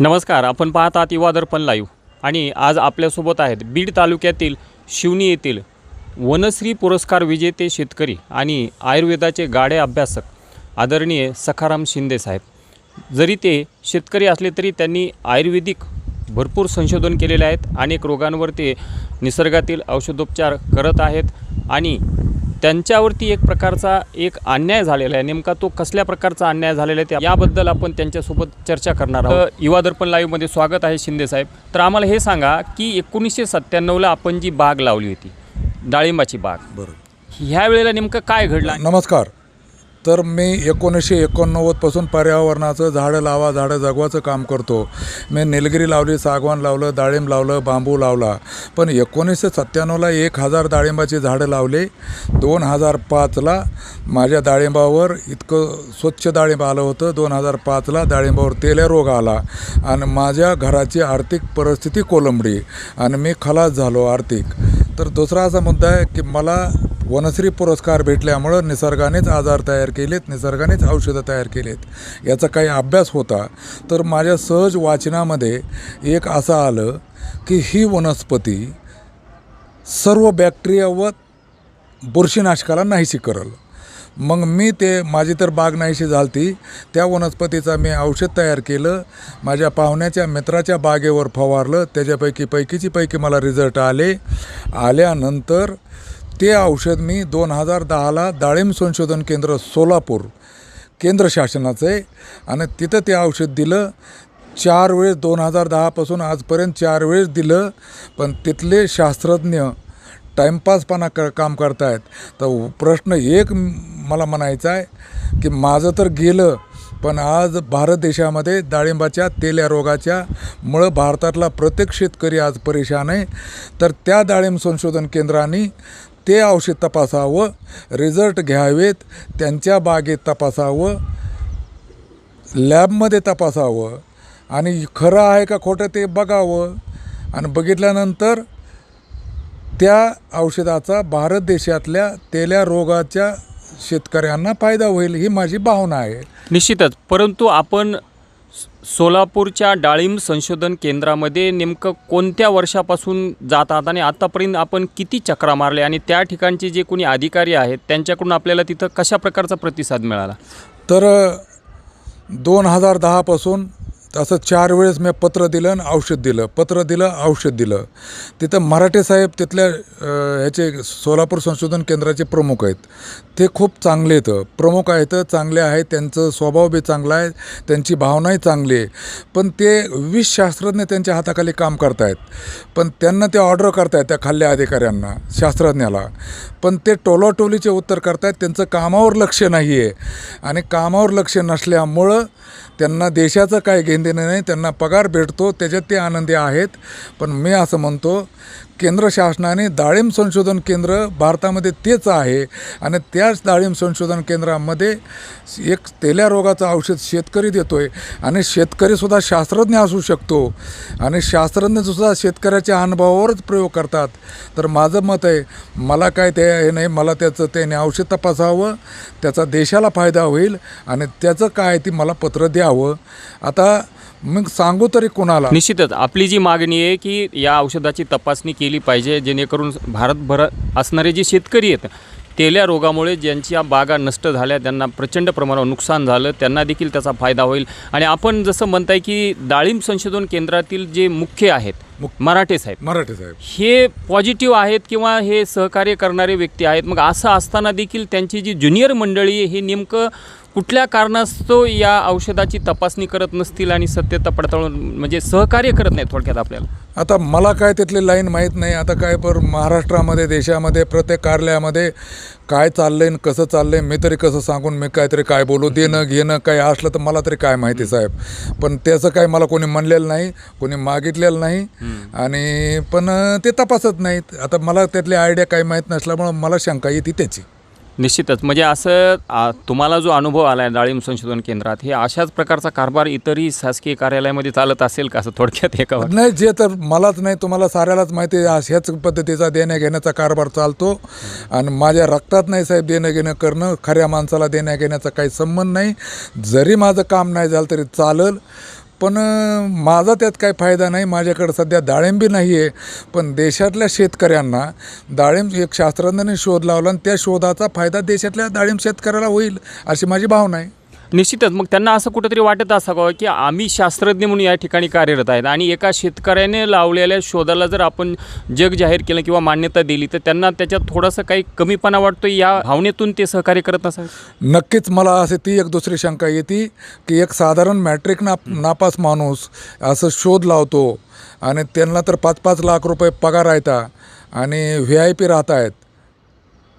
नमस्कार आपण पाहत आहात युवादर्पण लाईव्ह आणि आज आपल्यासोबत आहेत बीड तालुक्यातील शिवनी येथील वनश्री पुरस्कार विजेते शेतकरी आणि आयुर्वेदाचे गाडे अभ्यासक आदरणीय सखाराम शिंदे साहेब. जरी ते शेतकरी असले तरी त्यांनी आयुर्वेदिक भरपूर संशोधन केलेले आहेत. अनेक रोगांवर ते निसर्गातील औषधोपचार करत आहेत आणि त्यांच्यावरती एक प्रकारचा एक अन्याय झालेला आहे. नेमका तो कसल्या प्रकारचा अन्याय झालेला आहे त्या- याबद्दल आपण त्यांच्यासोबत चर्चा करणार आहोत. युवा दर्पण लाईव्हमध्ये स्वागत आहे शिंदे साहेब. तर आम्हाला हे सांगा की एकोणीसशे सत्त्याण्णवला आपण जी बाग लावली होती डाळिंबाची बाग. बरं ह्या वेळेला नेमकं काय घडलं? नमस्कार. तर मी एकोणीसशे एकोणनव्वदपासून पर्यावरणाचं झाडं लावा झाडं जगवाचं काम करतो. मी निलगिरी लावली सागवान लावलं डाळिंब लावलं बांबू लावला. पण एकोणीसशे सत्त्याण्णवला एक हजार डाळिंबाची झाडं लावले. दोन हजार पाचला माझ्या डाळिंबावर इतकं स्वच्छ डाळिंब आलं होतं. दोन हजार पाचला डाळिंबावर तेल्या रोग आला. आणि माझ्या घराची आर्थिक परिस्थिती कोलंबडी. आणि मी खलास झालो आर्थिक. तर दुसरा असा मुद्दा आहे की मला वनश्री पुरस्कार भेटल्यामुळं निसर्गानेच आजार तयार केलेत निसर्गानेच औषधं तयार केलेत. याचा काही अभ्यास होता तर माझ्या सहज वाचनामध्ये एक असं आलं की ही वनस्पती सर्व बॅक्टेरिया व बुरशीनाशकाला नाहीशी करल. मग मी ते माझी तर बाग नाहीशी झालती त्या वनस्पतीचा मी औषध तयार केलं माझ्या पाहुण्याच्या मित्राच्या बागेवर फवारलं त्याच्यापैकी पैकीची पैकी मला रिझल्ट आले. आल्यानंतर ते औषध मी दोन हजार दहाला डाळिंब संशोधन केंद्र सोलापूर केंद्र शासनाचं आहे आणि तिथं ते औषध दिलं. चार वेळेस दोन हजार दहापासून आजपर्यंत चार वेळेस दिलं. पण तिथले शास्त्रज्ञ टाईमपासपणा क काम करतायत. तर प्रश्न एक मला म्हणायचा आहे की माझं तर गेलं पण आज भारत देशामध्ये डाळिंबाच्या तेल्या रोगाच्या मुळं भारतातला प्रत्येक शेतकरी आज परेशान आहे. तर त्या डाळिंब संशोधन केंद्राने ते औषध तपासावं रिझल्ट घ्यावेत त्यांच्या बागेत तपासावं लॅबमध्ये तपासावं. आणि खरं आहे का खोटं ते बघावं. आणि बघितल्यानंतर त्या औषधाचा भारत देशातल्या तेल्या रोगाच्या शेतकऱ्यांना फायदा होईल ही माझी भावना आहे. निश्चितच. परंतु आपण सोलापूरच्या डाळिंब संशोधन केंद्रामध्ये नेमकं कोणत्या वर्षापासून जातात आणि आतापर्यंत आपण किती चक्रा मारले आणि त्या ठिकाणचे जे कोणी अधिकारी आहेत त्यांच्याकडून आपल्याला तिथं कशा प्रकारचा प्रतिसाद मिळाला? तर दोन हजार दहापासून असं चार वेळेस मी पत्र दिलं आणि औषध दिलं. पत्र दिलं औषध दिलं. तिथं मराठे साहेब तिथल्या ह्याचे सोलापूर संशोधन केंद्राचे प्रमुख आहेत. ते खूप चांगले आहेत. प्रमुख आहेत चांगले आहेत. त्यांचं स्वभाव बी चांगला आहे. त्यांची भावनाही चांगली आहे. पण ते वीस शास्त्रज्ञ त्यांच्या हाताखाली काम करतायत. पण त्यांना ते ऑर्डर करतायत त्या खाल्ल्या अधिकाऱ्यांना शास्त्रज्ञाला. पण ते टोलाटोलीचे उत्तर करतायत. त्यांचं कामावर लक्ष नाही आहे आणि कामावर लक्ष नसल्यामुळं त्यांना देशाचं काय घेणं देणं नाही त्यांना पगार भेटतो त्याच्यात ते आनंदी आहेत. पण मी असं म्हणतो केंद्र शासनाने डाळिंब संशोधन केंद्र भारतामध्ये तेच आहे आणि त्याच डाळिंब संशोधन केंद्रामध्ये एक तेल्या रोगाचं औषध शेतकरी देतो आहे आणि शेतकरीसुद्धा शास्त्रज्ञ असू शकतो आणि शास्त्रज्ञसुद्धा शेतकऱ्याच्या अनुभवावरच प्रयोग करतात. तर माझं मत आहे मला काय ते हे नाही मला त्याचं त्याने औषध तपासावं त्याचा देशाला फायदा होईल आणि त्याचं काय ती मला पत्र द्यावं. आता मग सांगू तरी कोणाला? निश्चितच. आपली जी मागणी आहे की या औषधाची तपासणी केली पाहिजे जेणेकरून भारतभर असणारे जे शेतकरी आहेत तेल्या रोगामुळे ज्यांच्या बागा नष्ट झाल्या त्यांना प्रचंड प्रमाणावर नुकसान झालं त्यांना देखील त्याचा फायदा होईल. आणि आपण जसं म्हणताय की डाळिंब संशोधन केंद्रातील जे मुख्य आहेत मराठे साहेब मराठी साहेब. हे पॉझिटिव्ह आहेत किंवा हे सहकार्य करणारे व्यक्ती आहेत? मग असं असताना देखील त्यांची जी ज्युनियर मंडळी हे नेमकं कुठल्या कारणास्तव या औषधाची तपासणी करत नसतील आणि सत्यता पडताळून म्हणजे सहकार्य करत नाही थोडक्यात आपल्याला? आता मला काय तिथली लाईन माहीत नाही. आता काय पर महाराष्ट्रामध्ये देशामध्ये प्रत्येक कार्यालयामध्ये काय चाललंय आणि कसं चाललंय मी तरी कसं सांगून मी काहीतरी काय बोलू देणं घेणं काय असलं तर मला तरी काय माहिती साहेब. पण त्याचं काय मला कोणी म्हणलेलं नाही कोणी मागितलेलं नाही. आणि पण ते तपासत नाहीत. आता मला त्यातली आयडिया काही माहीत नसल्यामुळं मला शंका येते त्याची. निश्चितच. म्हणजे असं तुम्हाला जो अनुभव आला आहे डाळिंब संशोधन केंद्रात हे अशाच प्रकारचा कारभार इतरही शासकीय कार्यालयामध्ये चालत असेल का असं थोडक्यात एका नाही जे तर मलाच नाही तुम्हाला साऱ्यालाच माहिती आहे ह्याच पद्धतीचा देण्या घेण्याचा कारभार चालतो. आणि माझ्या रक्तात नाही साहेब देणं घेणं करणं खऱ्या माणसाला देण्या घेण्याचा काही संबंध नाही. जरी माझं काम नाही झालं तरी चालल. पण माझा त्यात काही फायदा नाही. माझ्याकडे सध्या डाळिंबी नाही आहे पण देशातल्या शेतकऱ्यांना डाळिंब एक शास्त्रज्ञांनी शोध लावला आणि त्या शोधाचा फायदा देशातल्या डाळिंब शेतकऱ्याला होईल अशी माझी भावना आहे. निश्चितच. मग त्यांना असं कुठेतरी वाटत असावं की आम्ही शास्त्रज्ञ म्हणून या ठिकाणी कार्यरत आहेत आणि एका शेतकऱ्याने लावलेल्या शोधाला जर आपण जग जाहीर केलं किंवा मान्यता दिली तर त्यांना त्याच्यात थोडासा काही कमीपणा वाटतो या भावनेतून ते सहकार्य करत नसावे? नक्कीच मला असे ती एक दुसरी शंका येते की एक साधारण मॅट्रिक ना नापास माणूस असं शोध लावतो आणि त्यांना तर पाच पाच लाख रुपये पगार राहता आणि व्ही आय पी राहत आहेत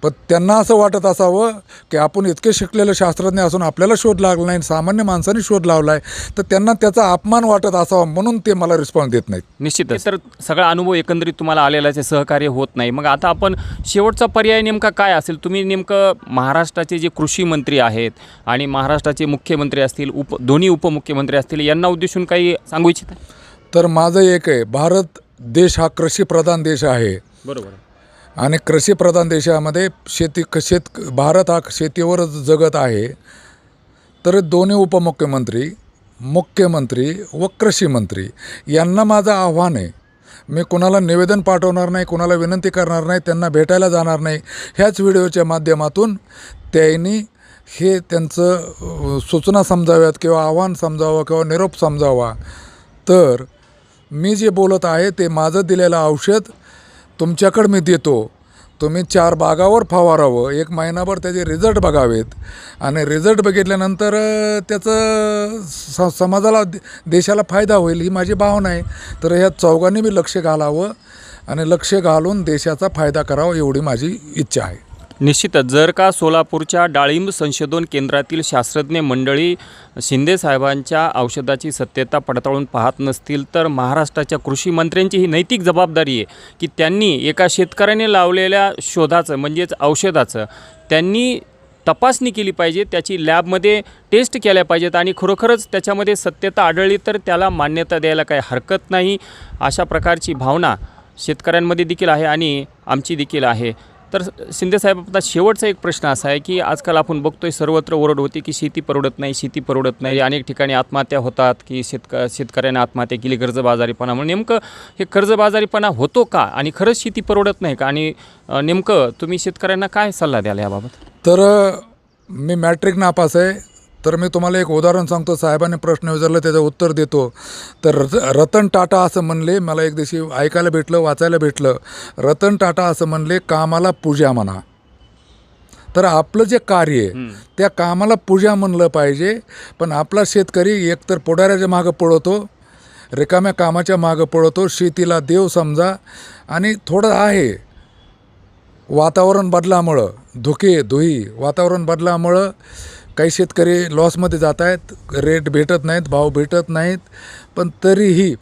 पण त्यांना असं वाटत असावं की आपण इतके शिकलेले शास्त्रज्ञ असून आपल्याला शोध लागला नाही सामान्य माणसाने शोध लावला आहे तर त्यांना त्याचा अपमान वाटत असावा म्हणून ते मला रिस्पॉन्स देत नाहीत. निश्चितच. तर सगळा अनुभव एकंदरीत तुम्हाला आलेल्याचे सहकार्य होत नाही. मग आता आपण शेवटचा पर्याय नेमका काय असेल? तुम्ही नेमकं महाराष्ट्राचे जे कृषी मंत्री आहेत आणि महाराष्ट्राचे मुख्यमंत्री असतील उप दोन्ही उपमुख्यमंत्री असतील यांना उद्देशून काही सांगू इच्छिता? तर माझं एक आहे भारत देश हा कृषीप्रधान देश आहे. बरोबर. आणि कृषीप्रधान देशामध्ये शेती क- शेत भारत हा शेतीवरच जगत आहे. तर दोन्ही उपमुख्यमंत्री मुख्यमंत्री व कृषीमंत्री यांना माझं आव्हान आहे. मी कुणाला निवेदन पाठवणार नाही कुणाला विनंती करणार नाही त्यांना भेटायला जाणार नाही ह्याच व्हिडिओच्या माध्यमातून त्यांनी हे त्यांचं सूचना समजाव्यात किंवा आव्हान समजावं किंवा निरोप समजावा. तर मी जे बोलत आहे ते माझं दिलेलं औषध तुमच्याकडं मी देतो. तुम्ही चार बागावर फवारावं. एक महिनाभर त्याचे रिझल्ट बघावेत. आणि रिझल्ट बघितल्यानंतर त्याचं स समाजाला दे- देशाला फायदा होईल ही माझी भावना आहे. तर ह्या चौघांनी मी लक्ष घालावं आणि लक्ष घालून देशाचा फायदा करावा एवढी माझी इच्छा आहे. निश्चितच जर का सोलापूरच्या डाळिंब संशोधन केंद्रातील शास्त्रज्ञ मंडळी शिंदेसाहेबांच्या औषधाची सत्यता पडताळून पाहत नसतील तर महाराष्ट्राच्या कृषी मंत्र्यांची ही नैतिक जबाबदारी आहे की त्यांनी एका शेतकऱ्याने लावलेल्या शोधाचं म्हणजेच औषधाचं त्यांनी तपासणी केली पाहिजे त्याची लॅबमध्ये टेस्ट केल्या पाहिजेत आणि खरोखरच त्याच्यामध्ये सत्यता आढळली तर त्याला मान्यता द्यायला काही हरकत नाही अशा प्रकारची भावना शेतकऱ्यांमध्ये देखील आहे आणि आमची देखील आहे. तर शिंदेसाहेब आता शेवटचा एक प्रश्न असा आहे की आजकाल आपण बघतोय सर्वत्र ओरड होती की शेती परवडत नाही शेती परवडत नाही. अनेक ठिकाणी आत्महत्या होतात की शेतक शेतकऱ्याने आत्महत्या केली कर्जबाजारीपणा. म्हणून नेमकं हे कर्जबाजारीपणा होतो का? आणि खरंच शेती परवडत नाही का? आणि नेमकं तुम्ही शेतकऱ्यांना काय सल्ला द्याल याबाबत? तर मी मॅट्रिक नापास आहे. तर मी तुम्हाला एक उदाहरण सांगतो. साहेबांनी प्रश्न विचारला त्याचं उत्तर देतो. तर रत रतन टाटा असं म्हणले मला एक दिवशी ऐकायला भेटलं वाचायला भेटलं. रतन टाटा असं म्हणले कामाला पूजा म्हणा. तर आपलं जे कार्य आहे त्या कामाला पूजा म्हणलं पाहिजे. पण आपला शेतकरी एकतर पुढाऱ्याच्या मागं पळतो रिकाम्या कामाच्या मागं पळतो शेतीला देव समजा. आणि थोडं आहे वातावरण बदलामुळं धुके धुई वातावरण बदलामुळं काही शेतकरी लॉसमध्ये जात आहेत रेट भेटत नाहीत भाव भेटत नाहीत. पण तरीही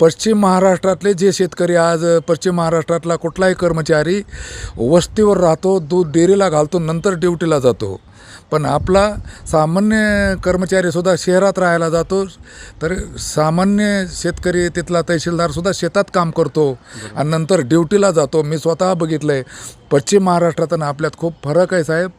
पश्चिम महाराष्ट्रातले जे शेतकरी आज पश्चिम महाराष्ट्रातला कुठलाही कर्मचारी वस्तीवर राहतो दूध डेअरीला घालतो नंतर ड्युटीला जातो. पण आपला सामान्य कर्मचारीसुद्धा शहरात राहायला जातो तर सामान्य शेतकरी तिथला तहसीलदारसुद्धा शेतात काम करतो आणि नंतर ड्युटीला जातो. मी स्वतः बघितलं आहे पश्चिम महाराष्ट्रात आणि आपल्यात खूप फरक आहे साहेब.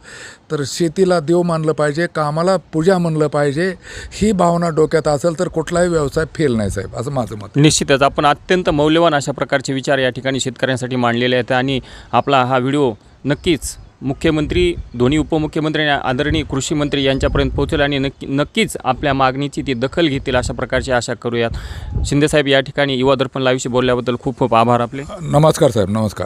तर शेतीला देव मानलं पाहिजे कामाला पूजा म्हणलं पाहिजे ही भावना डोक्यात असेल तर कुठलाही व्यवसाय फेल नाही साहेब असं माझं मत निश्चितच आपण अत्यंत मौल्यवान अशा प्रकारचे विचार या ठिकाणी शेतकऱ्यांसाठी मांडलेले आहेत आणि आपला हा व्हिडिओ नक्कीच मुख्यमंत्री दोन्ही उपमुख्यमंत्री आणि आदरणीय कृषी मंत्री यांच्यापर्यंत पोहोचेल आणि नक्की नक्कीच आपल्या मागणीची ती दखल घेतील अशा प्रकारची आशा करूयात. शिंदेसाहेब या ठिकाणी युवा दर्पण लाईव्हशी बोलल्याबद्दल खूप खूप आभार आपले. नमस्कार साहेब नमस्कार.